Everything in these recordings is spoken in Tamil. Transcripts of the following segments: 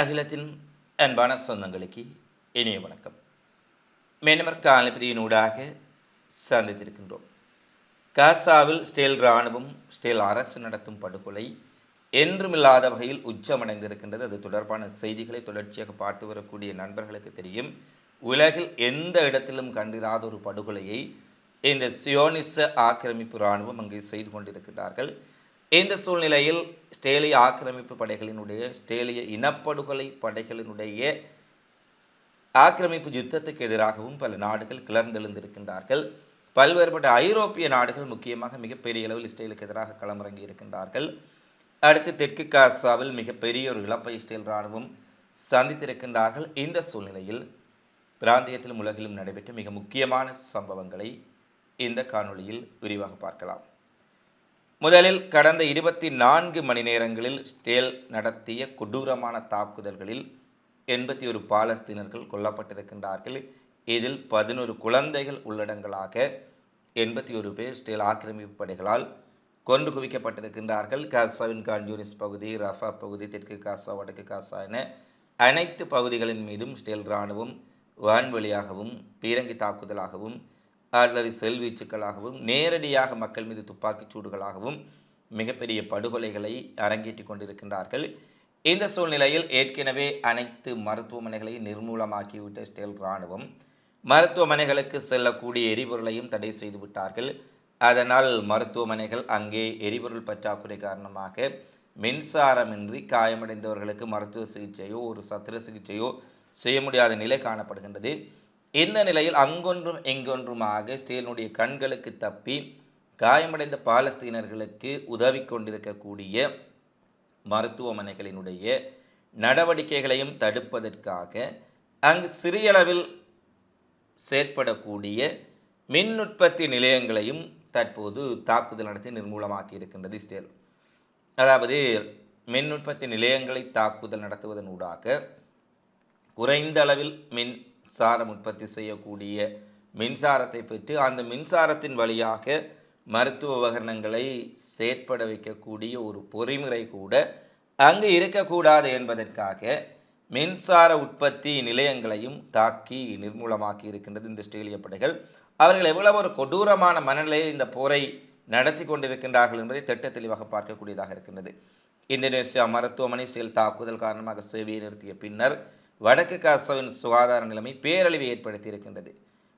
அகிலத்தின் அன்பான சொந்தங்களுக்கு இனிய வணக்கம். மேனமர் காலப்பதியினூடாக சந்தித்திருக்கின்றோம். காசாவில் ஸ்டேல் இராணுவம் ஸ்டேல் அரசு நடத்தும் படுகொலை என்றுமில்லாத வகையில் உச்சமடைந்திருக்கின்றது. அது தொடர்பான செய்திகளை தொடர்ச்சியாக பார்த்து வரக்கூடிய நண்பர்களுக்கு தெரியும். உலகில் எந்த இடத்திலும் கண்டிராத ஒரு படுகொலையை இந்த சியோனிச ஆக்கிரமிப்பு இராணுவம் அங்கே செய்து கொண்டிருக்கிறார்கள் இந்த சூழ்நிலையில் ஸ்டேலிய ஆக்கிரமிப்பு படைகளினுடைய ஸ்டேலிய இனப்படுகொலை படைகளினுடைய ஆக்கிரமிப்பு யுத்தத்துக்கு எதிராகவும் பல நாடுகள் கிளர்ந்தெழுந்திருக்கின்றார்கள். பல்வேறுபட்ட ஐரோப்பிய நாடுகள் முக்கியமாக மிகப்பெரிய அளவில் இஸ்ரேலுக்கு எதிராக களமிறங்கி இருக்கின்றார்கள். அடுத்து தெற்கு காசாவில் மிகப்பெரிய ஒரு இழப்பை இஸ்ரேல் இராணுவம் சந்தித்திருக்கின்றார்கள். இந்த சூழ்நிலையில் பிராந்தியத்திலும் உலகிலும் நடைபெற்ற மிக முக்கியமான சம்பவங்களை இந்த காணொளியில் விரிவாக பார்க்கலாம். முதலில் கடந்த இருபத்தி நான்கு மணி நேரங்களில் ஸ்டேல் நடத்திய கொடூரமான தாக்குதல்களில் எண்பத்தி ஒரு பாலஸ்தீனர்கள் கொல்லப்பட்டிருக்கின்றார்கள். இதில் பதினொரு குழந்தைகள் உள்ளடங்களாக எண்பத்தி ஒரு பேர் ஸ்டேல் ஆக்கிரமிப்பு படைகளால் கொண்டு குவிக்கப்பட்டிருக்கின்றார்கள். காசாவின் கான்யூனிஸ் பகுதி ரஃபா பகுதி தெற்கு காசா வடக்கு காசா என அனைத்து பகுதிகளின் மீதும் ஸ்டேல் இராணுவம் வான்வழியாகவும் பீரங்கி தாக்குதலாகவும் அல்லது செல்வீச்சுக்களாகவும் நேரடியாக மக்கள் மீது துப்பாக்கிச் சூடுகளாகவும் மிகப்பெரிய படுகொலைகளை அரங்கேற்றி கொண்டிருக்கின்றார்கள். இந்த சூழ்நிலையில் ஏற்கனவே அனைத்து மருத்துவமனைகளையும் நிர்மூலமாக்கிவிட்ட ஸ்டேல் இராணுவம் மருத்துவமனைகளுக்கு செல்லக்கூடிய எரிபொருளையும் தடை செய்து விட்டார்கள். அதனால் மருத்துவமனைகள் அங்கே எரிபொருள் பற்றாக்குறை காரணமாக மின்சாரமின்றி காயமடைந்தவர்களுக்கு மருத்துவ சிகிச்சையோ ஒரு சத்திர சிகிச்சையோ செய்ய முடியாத நிலை காணப்படுகின்றது. இந்த நிலையில் அங்கொன்றும் எங்கொன்றுமாக இஸ்ரேலினுடைய கண்களுக்கு தப்பி காயமடைந்த பாலஸ்தீனர்களுக்கு உதவி கொண்டிருக்கக்கூடிய மருத்துவமனைகளினுடைய நடவடிக்கைகளையும் தடுப்பதற்காக அங்கு சிறியளவில் செயற்படக்கூடிய மின் உற்பத்தி நிலையங்களையும் தற்போது தாக்குதல் நடத்தி நிர்மூலமாக்கி இருக்கின்றது இஸ்ரேல். அதாவது மின் உற்பத்தி நிலையங்களை தாக்குதல் நடத்துவதனூடாக குறைந்த அளவில் சாரம் உற்பத்தி செய்யக்கூடிய மின்சாரத்தை பெற்று அந்த மின்சாரத்தின் வழியாக மருத்துவ உபகரணங்களை செயற்பட வைக்கக்கூடிய ஒரு பொறிமுறை கூட அங்கு இருக்கக்கூடாது என்பதற்காக மின்சார உற்பத்தி நிலையங்களையும் தாக்கி நிர்மூலமாக்கி இருக்கின்றது இந்த ஸ்ட்ரேலிய படைகள். அவர்கள் எவ்வளவு ஒரு கொடூரமான மனநிலையில் இந்த போரை நடத்தி கொண்டிருக்கின்றார்கள் என்பதை திட்ட தெளிவாக பார்க்கக்கூடியதாக இருக்கின்றது. இந்தோனேசியா மருத்துவமனை ஸ்டீல் தாக்குதல் காரணமாக சேவையை நிறுத்திய பின்னர் வடக்கு காசோவின் சுகாதார நிலைமை பேரழிவை ஏற்படுத்தி இருக்கின்றது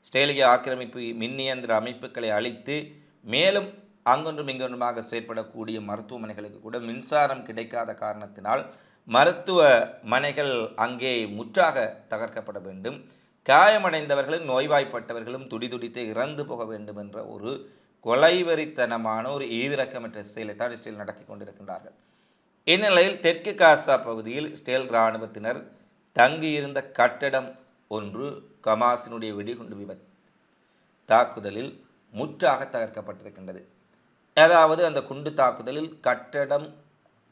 ஸ்டேலிய ஆக்கிரமிப்பு மின்னியந்திர அமைப்புகளை அழித்து மேலும் அங்கொன்றும் இங்கொன்றுமாக செயற்படக்கூடிய மருத்துவமனைகளுக்கு கூட மின்சாரம் கிடைக்காத காரணத்தினால் மருத்துவ மனைகள் அங்கே முற்றாக தகர்க்கப்பட வேண்டும். காயமடைந்தவர்களும் நோய்வாய்ப்பட்டவர்களும் துடிதுடித்து இறந்து போக வேண்டும் என்ற ஒரு கொலைவரித்தனமான ஒரு ஈவிரக்கமற்ற செயலை தான் இஸ்ரேல் நடத்தி கொண்டிருக்கின்றார்கள். இந்நிலையில் தெற்கு காசா பகுதியில் ஸ்டேல் இராணுவத்தினர் தங்கியிருந்த கட்டடம் ஒன்று கமாசினுடைய வெடிகுண்டு விபத். தாக்குதலில் முற்றாக தகர்க்கப்பட்டிருக்கின்றது. அதாவது அந்த குண்டு தாக்குதலில் கட்டடம்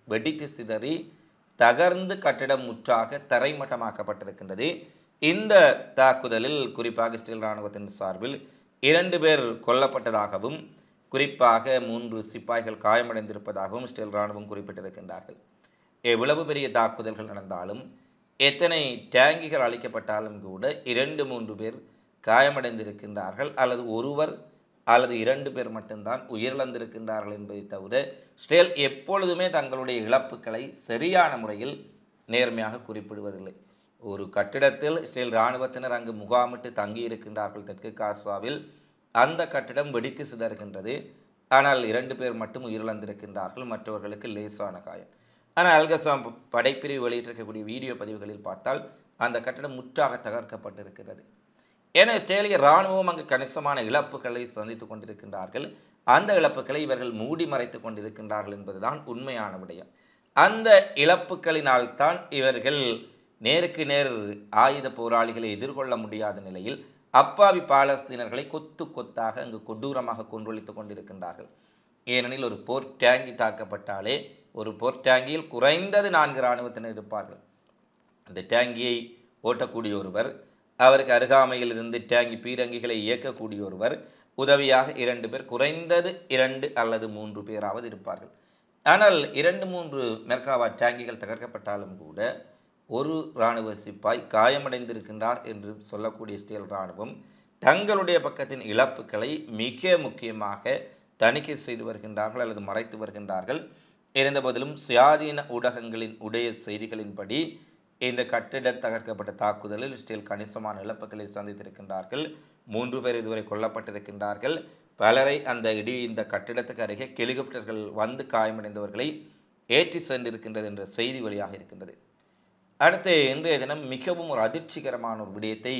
வெடித்து சிதறி தகர்ந்து கட்டிடம் முற்றாக தரைமட்டமாக்கப்பட்டிருக்கின்றது. இந்த தாக்குதலில் குறிப்பாக இஸ்ரேல் இராணுவத்தின் சார்பில் இரண்டு பேர் கொல்லப்பட்டதாகவும் குறிப்பாக மூன்று சிப்பாய்கள் காயமடைந்திருப்பதாகவும் இஸ்ரேல் இராணுவம் குறிப்பிட்டிருக்கின்றார்கள். எவ்வளவு பெரிய தாக்குதல்கள் நடந்தாலும் எத்தனை டேங்கிகள் அளிக்கப்பட்டாலும் கூட இரண்டு மூன்று பேர் காயமடைந்திருக்கின்றார்கள். அல்லது ஒருவர் அல்லது இரண்டு பேர் மட்டும்தான் உயிரிழந்திருக்கின்றார்கள் என்பதை தவிர ஸ்டேல் எப்பொழுதுமே தங்களுடைய இழப்புகளை சரியான முறையில் நேர்மையாக குறிப்பிடுவதில்லை. ஒரு கட்டிடத்தில் ஸ்டேல் இராணுவத்தினர் அங்கு முகாமிட்டு தங்கி இருக்கின்றார்கள் தெற்கு காசாவில். அந்த கட்டிடம் வெடித்து சிதறுகின்றது. ஆனால் இரண்டு பேர் மட்டும் உயிரிழந்திருக்கின்றார்கள். மற்றவர்களுக்கு லேசான காயம். ஆனால் அல்கசாம் படைப்பிரிவு வெளியிட்டிருக்கக்கூடிய வீடியோ பதிவுகளில் பார்த்தால் அந்த கட்டடம் முற்றாக தகர்க்கப்பட்டிருக்கிறது. ஏன்னா இஸ்ரேலிய இராணுவம் அங்கு கணிசமான இழப்புகளை சந்தித்து கொண்டிருக்கின்றார்கள். அந்த இழப்புகளை இவர்கள் மூடி மறைத்து கொண்டிருக்கின்றார்கள் என்பதுதான் உண்மையான விடயம். அந்த இழப்புகளினால் தான் இவர்கள் நேருக்கு நேர் ஆயுத போராளிகளை எதிர்கொள்ள முடியாத நிலையில் அப்பாவி பாலஸ்தீனர்களை கொத்து கொத்தாக அங்கு கொடூரமாக கொன்றொழித்து கொண்டிருக்கின்றார்கள். ஏனெனில் ஒரு போர் டேங்கி தாக்கப்பட்டாலே ஒரு போர் டேங்கியில் குறைந்தது நான்கு இராணுவத்தினர் இருப்பார்கள். அந்த டேங்கியை ஓட்டக்கூடிய ஒருவர் அவருக்கு அருகாமையில் இருந்து டேங்கி பீரங்கிகளை இயக்கக்கூடிய ஒருவர் உதவியாக இரண்டு பேர் குறைந்தது இரண்டு அல்லது மூன்று பேராவது இருப்பார்கள். ஆனால் இரண்டு மூன்று மெர்காவா டேங்கிகள் தகர்க்கப்பட்டாலும் கூட ஒரு இராணுவ சிப்பாய் காயமடைந்திருக்கின்றார் என்று சொல்லக்கூடிய இஸ்ரேல் இராணுவம் தங்களுடைய பக்கத்தின் இழப்புகளை மிக முக்கியமாக தணிக்கை செய்து வருகின்றார்கள் அல்லது மறைத்து வருகின்றார்கள். இருந்தபோதிலும் சுயாதீன ஊடகங்களின் உடைய செய்திகளின்படி இந்த கட்டிட தகர்க்கப்பட்ட தாக்குதலில் இஸ்ரேல் கணிசமான இழப்புகளை சந்தித்திருக்கின்றார்கள். மூன்று பேர் இதுவரை கொல்லப்பட்டிருக்கின்றார்கள். பலரை அந்த இடி இந்த கட்டிடத்துக்கு அருகே ஹெலிகாப்டர்கள் வந்து காயமடைந்தவர்களை ஏற்றி சென்றிருக்கின்றது என்ற செய்தி வழியாக இருக்கின்றது. அடுத்து இன்றைய தினம் மிகவும் ஒரு அதிர்ச்சிகரமான ஒரு விடயத்தை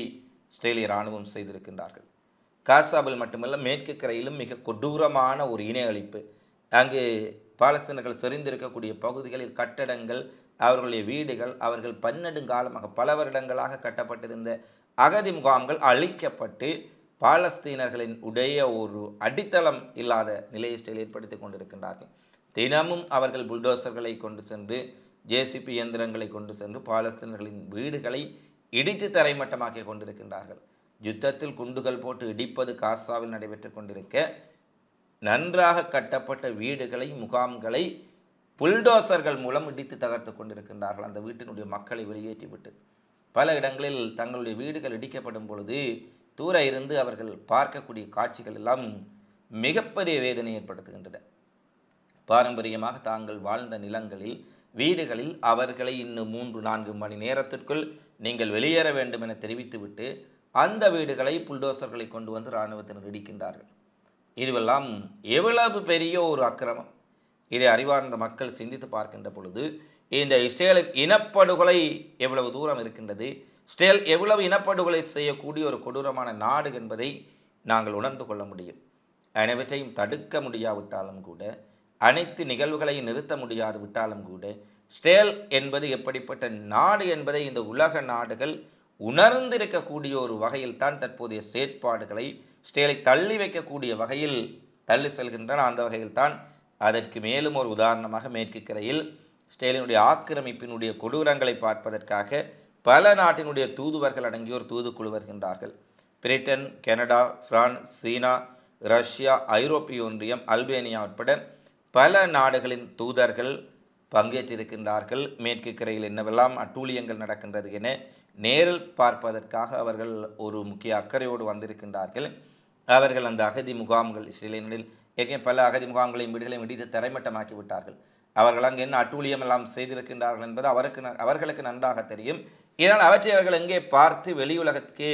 இஸ்ரேலிய இராணுவம் செய்திருக்கின்றார்கள். காசாவில் மட்டுமல்ல மேற்கு கரையிலும் மிக கொடூரமான ஒரு இணை அழிப்பு. அங்கு பாலஸ்தீனர்கள் செறிந்திருக்கக்கூடிய பகுதிகளில் கட்டடங்கள் அவர்களுடைய வீடுகள் அவர்கள் பன்னெடுங்காலமாக பல வருடங்களாக கட்டப்பட்டிருந்த அகதி முகாம்கள் அழிக்கப்பட்டு பாலஸ்தீனர்களின் உடைய ஒரு அடித்தளம் இல்லாத நிலையை ஏற்படுத்தி கொண்டிருக்கின்றார்கள். தினமும் அவர்கள் புல்டோசர்களை கொண்டு சென்று ஜேசிபி இயந்திரங்களை கொண்டு சென்று பாலஸ்தீனர்களின் வீடுகளை இடித்து தரைமட்டமாக்கி கொண்டிருக்கின்றார்கள். யுத்தத்தில் குண்டுகள் போட்டு இடிப்பது காசாவில் நடைபெற்று கொண்டிருக்க நன்றாக கட்டப்பட்ட வீடுகளை முகாம்களை புல்டோசர்கள் மூலம் இடித்து தகர்த்து கொண்டிருக்கின்றார்கள். அந்த வீட்டினுடைய மக்களை வெளியேற்றிவிட்டு பல இடங்களில் தங்களுடைய வீடுகள் இடிக்கப்படும் பொழுது தூர இருந்து அவர்கள் பார்க்கக்கூடிய காட்சிகள் எல்லாம் மிகப்பெரிய வேதனை ஏற்படுத்துகின்றன. பாரம்பரியமாக தாங்கள் வாழ்ந்த நிலங்களில் வீடுகளில் அவர்களை இன்னும் மூன்று நான்கு மணி நேரத்திற்குள் நீங்கள் வெளியேற வேண்டும் என தெரிவித்துவிட்டு அந்த வீடுகளை புல்டோசர்களை கொண்டு வந்து இராணுவத்தினர் இடிக்கின்றார்கள். இதுவெல்லாம் எவ்வளவு பெரிய ஒரு அக்கிரமம். இதை அறிவார்ந்த மக்கள் சிந்தித்து பார்க்கின்ற பொழுது இந்த இஸ்ரேலின் இனப்படுகொலை எவ்வளவு தூரம் இருக்கின்றது இஸ்ரேல் எவ்வளவு இனப்படுகொலை செய்யக்கூடிய ஒரு கொடூரமான நாடு என்பதை நாங்கள் உணர்ந்து கொள்ள முடியும். அனைவற்றையும் தடுக்க முடியாவிட்டாலும் கூட அனைத்து நிகழ்வுகளையும் நிறுத்த முடியாது விட்டாலும் கூட ஸ்டேல் என்பது எப்படிப்பட்ட நாடு என்பதை இந்த உலக நாடுகள் உணர்ந்திருக்கக்கூடிய ஒரு வகையில் தான் தற்போதைய செயற்பாடுகளை ஸ்டேலை தள்ளி வைக்கக்கூடிய வகையில் தள்ளி செல்கின்றன. அந்த வகையில் தான் அதற்கு மேலும் ஒரு உதாரணமாக மேற்கு கரையில் ஸ்டேலினுடைய ஆக்கிரமிப்பினுடைய கொடூரங்களை பார்ப்பதற்காக பல நாட்டினுடைய தூதுவர்கள் அடங்கிய ஒரு தூதுக்குழு வருகின்றார்கள். Britain Canada France China Russia ஐரோப்பிய ஒன்றியம் அல்பேனியா உட்பட பல நாடுகளின் தூதர்கள் பங்கேற்றிருக்கின்றார்கள். மேற்கு கரையில் என்னவெல்லாம் அட்டூழியங்கள் நடக்கின்றது என நேரில் பார்ப்பதற்காக அவர்கள் ஒரு முக்கிய அக்கறையோடு வந்திருக்கின்றார்கள். அவர்கள் அந்த அகதி முகாம்கள் இஸ்ரேலியனில் ஏற்கனவே பல அகதி முகாம்களையும் வீடுகளையும் இடித்து தரைமட்டமாக்கி விட்டார்கள். அவர்கள் அங்கு என்ன அட்டூழியம் எல்லாம் செய்திருக்கின்றார்கள் என்பது அவருக்கு ந- அவர்களுக்கு நன்றாக தெரியும். இதனால் அவற்றை அவர்கள் எங்கே பார்த்து வெளியுலகத்துக்கு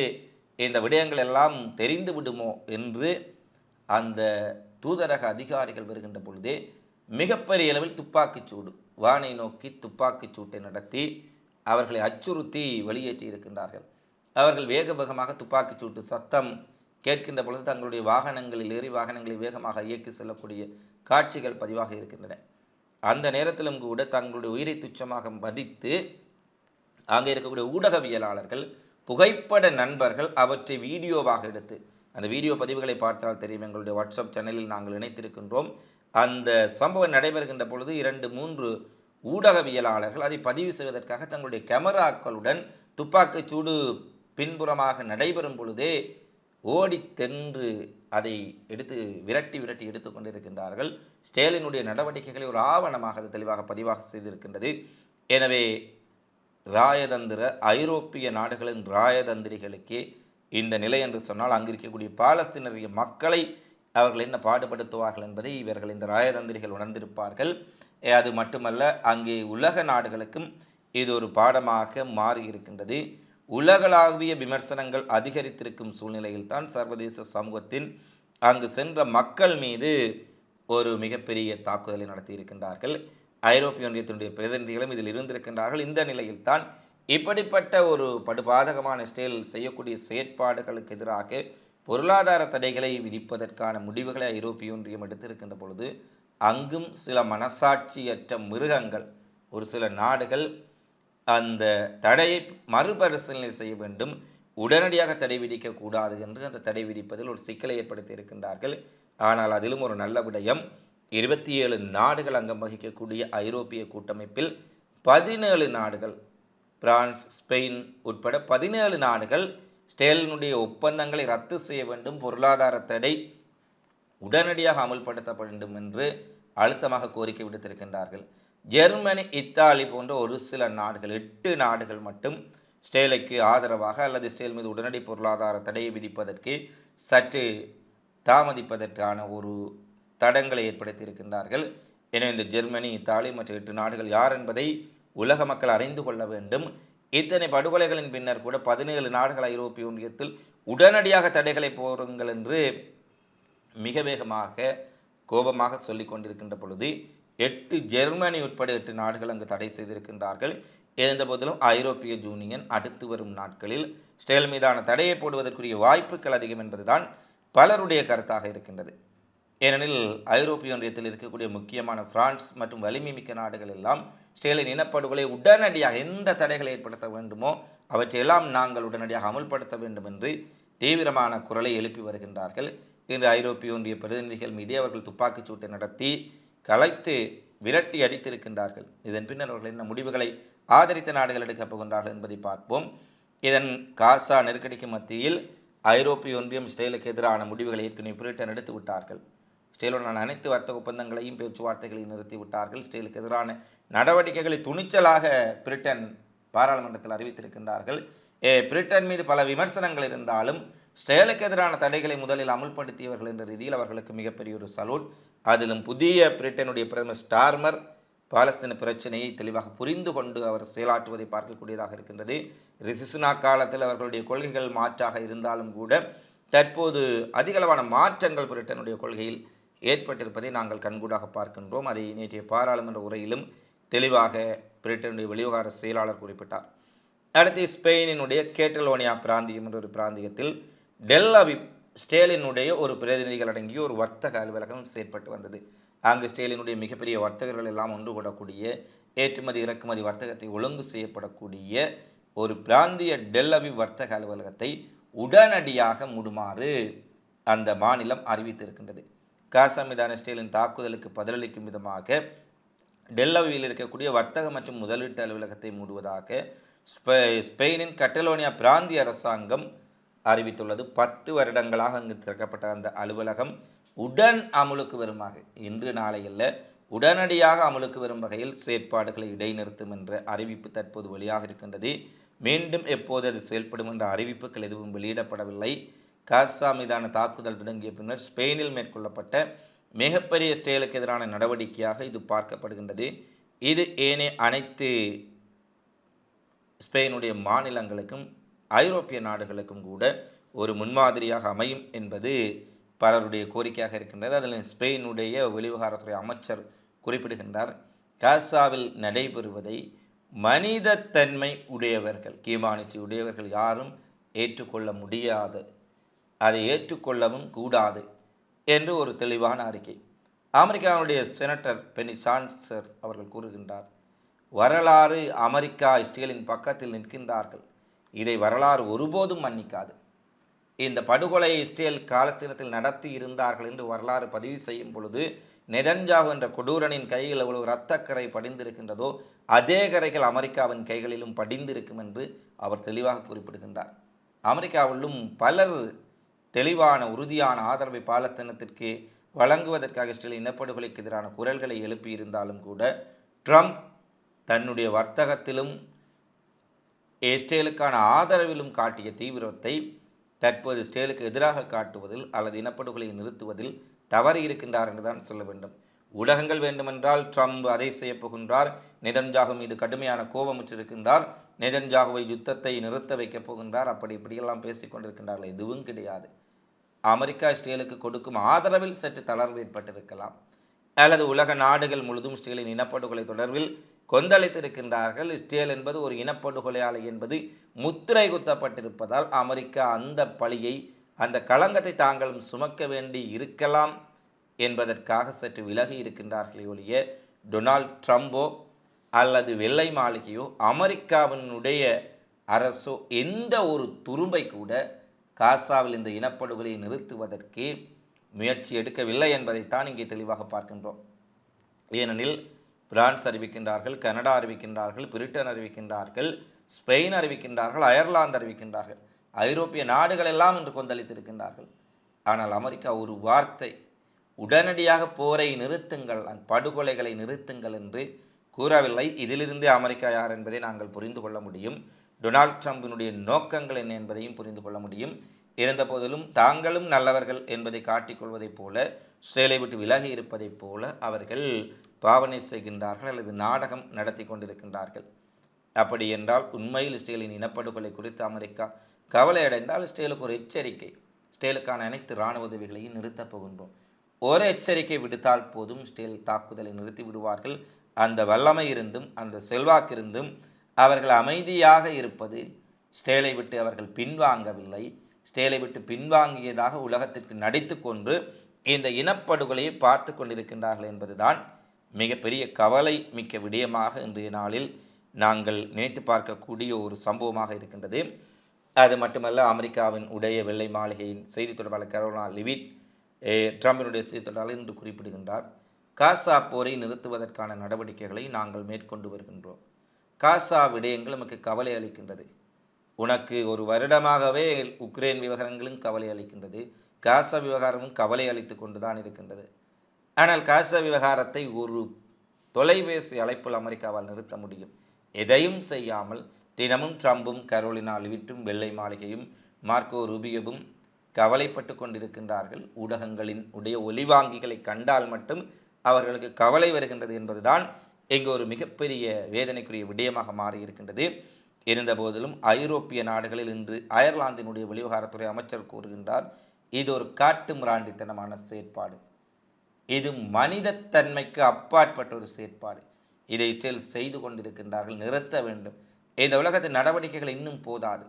இந்த விடயங்கள் எல்லாம் தெரிந்து விடுமோ என்று அந்த தூதரக அதிகாரிகள் வருகின்ற பொழுதே மிகப்பெரிய அளவில் துப்பாக்கிச் சூடு வானை நோக்கி துப்பாக்கிச் சூட்டை நடத்தி அவர்களை அச்சுறுத்தி வெளியேற்றி இருக்கின்றார்கள். அவர்கள் வேக வேகமாக துப்பாக்கிச் சூட்டு சத்தம் கேட்கின்ற பொழுது தங்களுடைய வாகனங்களில் ஏறி வாகனங்களை வேகமாக இயக்கி செல்லக்கூடிய காட்சிகள் பதிவாக இருக்கின்றன. அந்த நேரத்திலும் கூட தங்களுடைய உயிரை துச்சமாக மதித்து அங்கே இருக்கக்கூடிய ஊடகவியலாளர்கள் புகைப்பட நண்பர்கள் அவற்றை வீடியோவாக எடுத்து அந்த வீடியோ பதிவுகளை பார்த்தால் தெரியும். எங்களுடைய வாட்ஸ்அப் சேனலில் நாங்கள் இணைத்திருக்கின்றோம். அந்த சம்பவம் நடைபெறுகின்ற பொழுது இரண்டு மூன்று ஊடகவியலாளர்கள் அதை பதிவு செய்வதற்காக தங்களுடைய கேமராக்களுடன் துப்பாக்கிச் சூடு பின்புறமாக நடைபெறும் பொழுதே ஓடி தென்று அதை எடுத்து விரட்டி விரட்டி எடுத்து கொண்டிருக்கின்றார்கள். ஸ்டேலினுடைய நடவடிக்கைகளை ஒரு ஆவணமாக அது தெளிவாக பதிவாக செய்திருக்கின்றது. எனவே ராயதந்திர ஐரோப்பிய நாடுகளின் ராயதந்திரிகளுக்கே இந்த நிலை என்று சொன்னால் அங்கு இருக்கக்கூடிய பாலஸ்தீனரிய மக்களை அவர்கள் என்ன பாடுபடுத்துவார்கள் என்பதை இவர்கள் இந்த ராயதந்திரிகள் உணர்ந்திருப்பார்கள். அது மட்டுமல்ல அங்கே உலக நாடுகளுக்கும் இது ஒரு பாடமாக மாறியிருக்கின்றது உலகளாவிய விமர்சனங்கள் அதிகரித்திருக்கும் சூழ்நிலையில் தான் சர்வதேச சமூகத்தின் அங்கு சென்ற மக்கள் மீது ஒரு மிகப்பெரிய தாக்குதலை நடத்தி இருக்கின்றார்கள் ஐரோப்பிய ஒன்றியத்தினுடைய பிரதிநிதிகளும் இதில் இருந்திருக்கின்றார்கள். இந்த நிலையில்தான் இப்படிப்பட்ட ஒரு படுபாதகமான ஸ்டேல் செய்யக்கூடிய செயற்பாடுகளுக்கு எதிராக பொருளாதார தடைகளை விதிப்பதற்கான முடிவுகளை ஐரோப்பிய ஒன்றியம் எடுத்திருக்கின்ற பொழுது அங்கும் சில மனசாட்சியற்ற மிருகங்கள் ஒரு சில நாடுகள் அந்த தடையை மறுபரிசீலனை செய்ய வேண்டும் உடனடியாக தடை விதிக்கக்கூடாது என்று அந்த தடை விதிப்பதில் ஒரு சிக்கலை ஏற்படுத்தி இருக்கின்றார்கள். ஆனால் அதிலும் ஒரு நல்ல விடயம் இருபத்தி ஏழு நாடுகள் அங்கம் வகிக்கக்கூடிய ஐரோப்பிய கூட்டமைப்பில் பதினேழு நாடுகள் பிரான்ஸ் ஸ்பெயின் உட்பட பதினேழு நாடுகள் ஸ்டேலினுடைய ஒப்பந்தங்களை ரத்து செய்ய வேண்டும் பொருளாதார தடை உடனடியாக அமல்படுத்த வேண்டும் என்று அழுத்தமாக கோரிக்கை விடுத்திருக்கின்றார்கள். ஜெர்மனி இத்தாலி போன்ற ஒரு சில நாடுகள் எட்டு நாடுகள் மட்டும் ஸ்டேலுக்கு ஆதரவாக அல்லது ஸ்டேல் மீது உடனடி பொருளாதார தடையை விதிப்பதற்கு சற்று தாமதிப்பதற்கான ஒரு தடங்களை ஏற்படுத்தி இருக்கின்றார்கள் எனவே இந்த ஜெர்மனி இத்தாலி மற்ற எட்டு நாடுகள் யார் என்பதை உலக மக்கள் அறிந்து கொள்ள வேண்டும். இத்தனை படுகொலைகளின் பின்னர் கூட பதினேழு நாடுகள் ஐரோப்பிய ஒன்றியத்தில் உடனடியாக தடைகளை போருங்கள் என்று மிக வேகமாக கோபமாக சொல்லி கொண்டிருக்கின்ற பொழுது எட்டு ஜெர்மனி உட்பட எட்டு நாடுகள் அங்கு தடை செய்திருக்கின்றார்கள். இருந்த போதிலும் ஐரோப்பிய யூனியன் அடுத்து வரும் நாட்களில் ஸ்டேல் மீதான தடையை போடுவதற்குரிய வாய்ப்புகள் அதிகம் என்பதுதான் பலருடைய கருத்தாக இருக்கின்றது. ஏனெனில் ஐரோப்பிய ஒன்றியத்தில் இருக்கக்கூடிய முக்கியமான பிரான்ஸ் மற்றும் வலிமை மிக்க நாடுகள் எல்லாம் ஸ்டேலின் இனப்படுகொலை உடனடியாக எந்த தடைகளை ஏற்படுத்த வேண்டுமோ அவற்றையெல்லாம் நாங்கள் உடனடியாக அமுல்படுத்த வேண்டும் என்று தீவிரமான குரலை எழுப்பி வருகின்றார்கள். இன்று ஐரோப்பிய ஒன்றிய பிரதிநிதிகள் மீது அவர்கள் துப்பாக்கிச் சூட்டை நடத்தி கலைத்து விரட்டி அடித்திருக்கின்றார்கள். இதன் பின்னர் அவர்கள் என்ன முடிவுகளை ஆதரித்த நாடுகள் எடுக்கப் போகின்றார்கள் என்பதை பார்ப்போம். இதன் காசா நெருக்கடிக்கு மத்தியில் ஐரோப்பிய ஒன்றியம் இஸ்ரேலுக்கு எதிரான முடிவுகளை ஏற்கனவே பிரிட்டன் எடுத்து விட்டார்கள். இஸ்ரேலுடனான அனைத்து வர்த்தக ஒப்பந்தங்களையும் பேச்சுவார்த்தைகளையும் நிறுத்திவிட்டார்கள் இஸ்ரேலுக்கு எதிரான நடவடிக்கைகளை துணிச்சலாக பிரிட்டன் பாராளுமன்றத்தில் அறிவித்திருக்கின்றார்கள். ஏ, பிரிட்டன் மீது பல விமர்சனங்கள் இருந்தாலும் இஸ்ரேலுக்கு எதிரான தடைகளை முதலில் அமுல்படுத்தியவர்கள் என்ற ரீதியில் அவர்களுக்கு மிகப்பெரிய ஒரு சலூட். அதிலும் புதிய பிரிட்டனுடைய பிரதமர் ஸ்டார்மர் பாலஸ்தீன பிரச்சனையை தெளிவாக புரிந்து கொண்டு அவர் செயலாற்றுவதை பார்க்கக்கூடியதாக இருக்கின்றது. ரிசிசுனா காலத்தில் அவர்களுடைய கொள்கைகள் மாற்றாக இருந்தாலும் கூட தற்போது அதிகளவான மாற்றங்கள் பிரிட்டனுடைய கொள்கையில் ஏற்பட்டிருப்பதை நாங்கள் கண்கூடாக பார்க்கின்றோம். அதை நேற்றைய பாராளுமன்ற உரையிலும் தெளிவாக பிரிட்டனுடைய வெளிவிவகார செயலாளர் குறிப்பிட்டார். அடுத்து ஸ்பெயினினுடைய கேட்டலோனியா பிராந்தியம் என்ற ஒரு பிராந்தியத்தில் டெல்லவி ஸ்டேலினுடைய ஒரு பிரதிநிதிகள் அடங்கிய ஒரு வர்த்தக அலுவலகம் செயற்பட்டு வந்தது. அங்கு ஸ்டேலினுடைய மிகப்பெரிய வர்த்தகர்கள் எல்லாம் ஒன்று கூடக்கூடிய ஏற்றுமதி இறக்குமதி வர்த்தகத்தை ஒழுங்கு செய்யப்படக்கூடிய ஒரு பிராந்திய டெல்லவி வர்த்தக அலுவலகத்தை உடனடியாக மூடுமாறு அந்த மாநிலம் அறிவித்திருக்கின்றது. காசா மீதான ஸ்டேலின் தாக்குதலுக்கு பதிலளிக்கும் விதமாக டெல்லவியில் இருக்கக்கூடிய வர்த்தக மற்றும் முதலீட்டு அலுவலகத்தை மூடுவதாக ஸ்பெ ஸ்பெயினின் கட்டலோனியா பிராந்திய அரசாங்கம் அறிவித்துள்ளது. பத்து வருடங்களாக அங்கு திறக்கப்பட்ட அந்த அலுவலகம் உடன் அமுலுக்கு வருமாக. இன்று நாளை அல்ல உடனடியாக அமுலுக்கு வரும் வகையில் செயற்பாடுகளை இடைநிறுத்தும் என்ற அறிவிப்பு தற்போது வெளியாக இருக்கின்றது. மீண்டும் எப்போது அது செயல்படும் என்ற அறிவிப்புகள் எதுவும் வெளியிடப்படவில்லை. காசா மீதான தாக்குதல் தொடங்கிய பின்னர் ஸ்பெயினில் மேற்கொள்ளப்பட்ட மிகப்பெரிய ஸ்டேலுக்கு எதிரான நடவடிக்கையாக இது பார்க்கப்படுகின்றது. இது ஏனே அனைத்து ஸ்பெயினுடைய மாநிலங்களுக்கும் ஐரோப்பிய நாடுகளுக்கும் கூட ஒரு முன்மாதிரியாக அமையும் என்பது பலருடைய கோரிக்கையாக இருக்கின்றது. அதில் ஸ்பெயினுடைய வெளிவிவகாரத்துறை அமைச்சர் குறிப்பிடுகின்றார். காசாவில் நடைபெறுவதை மனிதத்தன்மை உடையவர்கள் கீமானிச்சி உடையவர்கள் யாரும் ஏற்றுக்கொள்ள முடியாது. அதை ஏற்றுக்கொள்ளவும் கூடாது என்று ஒரு தெளிவான அறிக்கை. அமெரிக்காவுடைய செனட்டர் பெனி சான்சர் அவர்கள் கூறுகின்றார். வரலாறு அமெரிக்கா இஸ்ரேலின் பக்கத்தில் நிற்கின்றார்கள். இதை வரலாறு ஒருபோதும் மன்னிக்காது. இந்த படுகொலையை இஸ்ரேல் காலஸ்தீனத்தில் நடத்தி இருந்தார்கள் என்று வரலாறு பதிவு செய்யும் பொழுது நெதன்ஜாவு என்ற கொடூரனின் கையில் எவ்வளவு இரத்தக்கரை படிந்திருக்கின்றதோ அதே கரைகள் அமெரிக்காவின் கைகளிலும் படிந்திருக்கும் என்று அவர் தெளிவாக குறிப்பிடுகின்றார். அமெரிக்காவிலும் பலர் தெளிவான உறுதியான ஆதரவை பாலஸ்தீனத்திற்கு வழங்குவதற்காக இஸ்ரேல் இனப்படுகொலைக்கு எதிரான குரல்களை எழுப்பியிருந்தாலும் கூட ட்ரம்ப் தன்னுடைய வர்த்தகத்திலும் இஸ்ரேலுக்கான ஆதரவிலும் காட்டிய தீவிரத்தை தற்போது இஸ்ரேலுக்கு எதிராக காட்டுவதில் அல்லது இனப்படுகொலையை நிறுத்துவதில் தவறு இருக்கின்றார் என்றுதான் சொல்ல வேண்டும். ஊடகங்கள் வேண்டுமென்றால் ட்ரம்ப் அதை செய்யப்போகின்றார் போகின்றார். மீது கடுமையான கோபமுற்றிருக்கின்றார். நிதன்ஜாகுவை யுத்தத்தை நிறுத்த வைக்கப் போகின்றார். அப்படி இப்படியெல்லாம் பேசிக் கொண்டிருக்கின்றார்கள். எதுவும் கிடையாது. அமெரிக்கா இஸ்ரேலுக்கு கொடுக்கும் ஆதரவில் சற்று தளர்வு ஏற்பட்டிருக்கலாம். அல்லது உலக நாடுகள் முழுதும் இஸ்ரேலின் இனப்படுகொலை தொடர்பில் கொந்தளித்திருக்கின்றார்கள். இஸ்ரேல் என்பது ஒரு இனப்படுகொலையாளி என்பது முத்திரை குத்தப்பட்டிருப்பதால் அமெரிக்கா அந்த பழியை அந்த களங்கத்தை தாங்களும் சுமக்க வேண்டி இருக்கலாம் என்பதற்காக சற்று விலகி இருக்கின்றார்களே ஒழிய டொனால்ட் ட்ரம்போ அல்லது வெள்ளை மாளிகையோ அமெரிக்காவினுடைய அரசோ எந்த ஒரு துரும்பை கூட காசாவில் இந்த இனப்படுகொலையை நிறுத்துவதற்கு முயற்சி எடுக்கவில்லை என்பதைத்தான் இங்கே தெளிவாக பார்க்கின்றோம். ஏனெனில் பிரான்ஸ் அறிவிக்கின்றார்கள் கனடா அறிவிக்கின்றார்கள் பிரிட்டன் அறிவிக்கின்றார்கள் ஸ்பெயின் அறிவிக்கின்றார்கள் அயர்லாந்து அறிவிக்கின்றார்கள். ஐரோப்பிய நாடுகள் எல்லாம் இன்று கொந்தளித்திருக்கின்றார்கள். ஆனால் அமெரிக்கா ஒரு வார்த்தை உடனடியாக போரை நிறுத்துங்கள் அந்த படுகொலைகளை நிறுத்துங்கள் என்று கூறவில்லை. இதிலிருந்தே அமெரிக்கா யார் என்பதை நாங்கள் புரிந்து கொள்ள முடியும். டொனால்ட் ட்ரம்பினுடைய நோக்கங்கள் என்ன என்பதையும் புரிந்து கொள்ள முடியும். இருந்த போதிலும் தாங்களும் நல்லவர்கள் என்பதை காட்டிக்கொள்வதைப் போல இஸ்ரேலை விட்டு விலகி இருப்பதைப் போல அவர்கள் பாவனை செய்கின்றார்கள் அல்லது நாடகம் நடத்தி கொண்டிருக்கின்றார்கள். அப்படி என்றால் உண்மையில் இஸ்ரேலின் இனப்படுகொலை குறித்து அமெரிக்கா கவலை அடைந்தால் இஸ்ரேலுக்கு ஒரு எச்சரிக்கை. இஸ்ரேலுக்கான அனைத்து இராணுவ உதவிகளையும் நிறுத்தப் போகின்றோம். ஒரு எச்சரிக்கை விடுத்தால் போதும் இஸ்ரேல் தாக்குதலை நிறுத்தி விடுவார்கள். அந்த வல்லமை இருந்தும் அந்த செல்வாக்கிருந்தும் அவர்கள் அமைதியாக இருப்பது ஸ்டேலை விட்டு அவர்கள் பின்வாங்கவில்லை. ஸ்டேலை விட்டு பின்வாங்கியதாக உலகத்திற்கு நடித்து கொண்டு இந்த இனப்படுகொலையை பார்த்து கொண்டிருக்கின்றார்கள் என்பதுதான் மிகப்பெரிய கவலை மிக்க விடயமாக இன்றைய நாளில் நாங்கள் நினைத்து பார்க்கக்கூடிய ஒரு சம்பவமாக இருக்கின்றது. அது மட்டுமல்ல அமெரிக்காவின் உடைய வெள்ளை மாளிகையின் செய்தி தொடர்பாளர் கரோனா லிவிட் ட்ரம்பினுடைய செய்தி தொடர்பாளர் இன்று குறிப்பிடுகின்றார். காசா போரை நிறுத்துவதற்கான நடவடிக்கைகளை நாங்கள் மேற்கொண்டு வருகின்றோம். காசா விடயங்கள் நமக்கு கவலை அளிக்கின்றது. உனக்கு ஒரு வருடமாகவே உக்ரைன் விவகாரங்களும் கவலை அளிக்கின்றது. காசா விவகாரமும் கவலை அளித்து கொண்டு தான் இருக்கின்றது. ஆனால் காசா விவகாரத்தை ஒரு தொலைபேசி அழைப்பில் அமெரிக்காவால் நிறுத்த முடியும். எதையும் செய்யாமல் தினமும் ட்ரம்பும் கரோலினா லிவிட்டும் வெள்ளை மாளிகையும் மார்க்கோ ரூபியவும் கவலைப்பட்டு கொண்டிருக்கின்றார்கள். ஊடகங்களின் உடைய ஒலிவாங்கிகளை கண்டால் மட்டும் அவர்களுக்கு கவலை வருகின்றது என்பதுதான் இங்கு ஒரு மிகப்பெரிய வேதனைக்குரிய விடயமாக மாறி இருக்கின்றது இருந்தபோதிலும் ஐரோப்பிய நாடுகளில் இன்று அயர்லாந்தினுடைய வெளிவகாரத்துறை அமைச்சர் கூறுகின்றார் இது ஒரு காட்டு மிராண்டித்தனமான செயற்பாடு. இது மனிதத்தன்மைக்கு அப்பாற்பட்ட ஒரு செயற்பாடு. இதை செல் செய்து கொண்டிருக்கின்றார்கள் நிறுத்த வேண்டும். இந்த உலகத்தின் நடவடிக்கைகள் இன்னும் போதாது.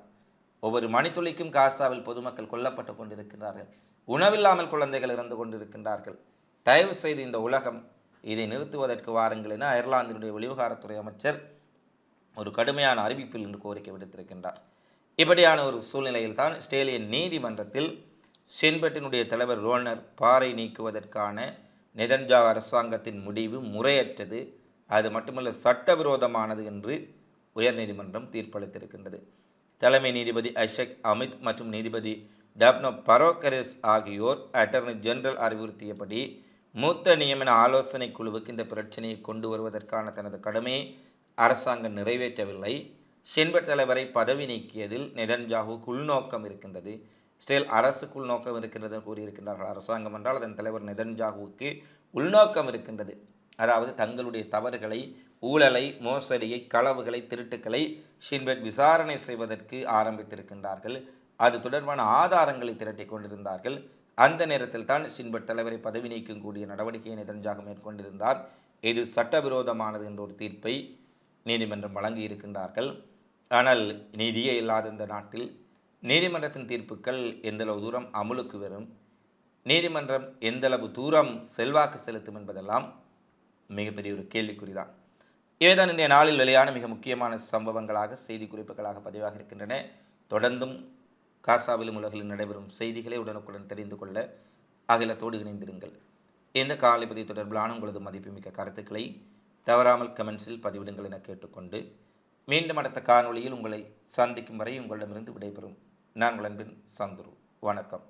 ஒவ்வொரு மணித்துளிக்கும் காசாவில் பொதுமக்கள் கொல்லப்பட்டு கொண்டிருக்கிறார்கள் உணவில்லாமல் குழந்தைகள் இறந்து கொண்டிருக்கின்றார்கள். தயவு செய்து இந்த உலகம் இதை நிறுத்துவதற்கு வாருங்கள் என அயர்லாந்தினுடைய வெளிவகாரத்துறை அமைச்சர் ஒரு கடுமையான அறிவிப்பில் இன்று கோரிக்கை விடுத்திருக்கின்றார். இப்படியான ஒரு சூழ்நிலையில் தான் ஆஸ்திரேலிய நீதிமன்றத்தில் ஷென்பெட்டினுடைய தலைவர் ரோனர் பாறை நீக்குவதற்கான நெதன்ஜா அரசாங்கத்தின் முடிவு முறையற்றது. அது மட்டுமல்ல சட்டவிரோதமானது என்று உயர்நீதிமன்றம் தீர்ப்பளித்திருக்கின்றது. தலைமை நீதிபதி அஷக் அமித் மற்றும் நீதிபதி டப்னோ பரோக்கரிஸ் ஆகியோர் அட்டர்னி ஜெனரல் அறிவுறுத்தியபடி மூத்த நியமன ஆலோசனை குழுவுக்கு இந்த பிரச்சனையை கொண்டு வருவதற்கான தனது கடமையை அரசாங்கம் நிறைவேற்றவில்லை. ஷின்பட் தலைவரை பதவி நீக்கியதில் நெதன்ஜாகுக்கு உள்நோக்கம் இருக்கின்றது. ஸ்டேல் அரசுக்குள் நோக்கம் இருக்கின்றது கூறியிருக்கின்றார்கள். அரசாங்கம் என்றால் அதன் தலைவர் நெதன்ஜாகுவுக்கு உள்நோக்கம் இருக்கின்றது. அதாவது தங்களுடைய தவறுகளை ஊழலை மோசடியை களவுகளை திருட்டுக்களை ஷின்பெட் விசாரணை செய்வதற்கு ஆரம்பித்திருக்கின்றார்கள். அது தொடர்பான ஆதாரங்களை திரட்டி கொண்டிருந்தார்கள். அந்த நேரத்தில் தான் ஷின்பெட் தலைவரை பதவி நீக்கும் கூடிய நடவடிக்கையை நெதன்ஜாக மேற்கொண்டிருந்தார். இது சட்டவிரோதமானது என்ற ஒரு தீர்ப்பை நீதிமன்றம் வழங்கி இருக்கின்றார்கள் ஆனால் நீதியே இல்லாத இந்த நாட்டில் நீதிமன்றத்தின் தீர்ப்புகள் எந்தளவு தூரம் அமுலுக்கு வரும் நீதிமன்றம் எந்தளவு தூரம் செல்வாக்கு செலுத்தும் என்பதெல்லாம் மிகப்பெரிய ஒரு கேள்விக்குறிதான். இவைதான் இன்றைய நாளில் வெளியான மிக முக்கியமான சம்பவங்களாக செய்தி குறிப்புகளாக பதிவாக இருக்கின்றன. தொடர்ந்தும் காசாவிலும் உலகில் நடைபெறும் செய்திகளை உடனுக்குடன் தெரிந்து கொள்ள அகிலத்தோடு இணைந்திருங்கள். இந்த காலைப்பதி தொடர்பிலான உங்களது மதிப்புமிக்க கருத்துக்களை தவறாமல் கமெண்ட்ஸில் பதிவிடுங்கள் என கேட்டுக்கொண்டு மீண்டும் அடுத்த காணொளியில் உங்களை சந்திக்கும் வரை உங்களிடமிருந்து விடைபெறும். நான் அன்பின் சந்துரு வணக்கம்.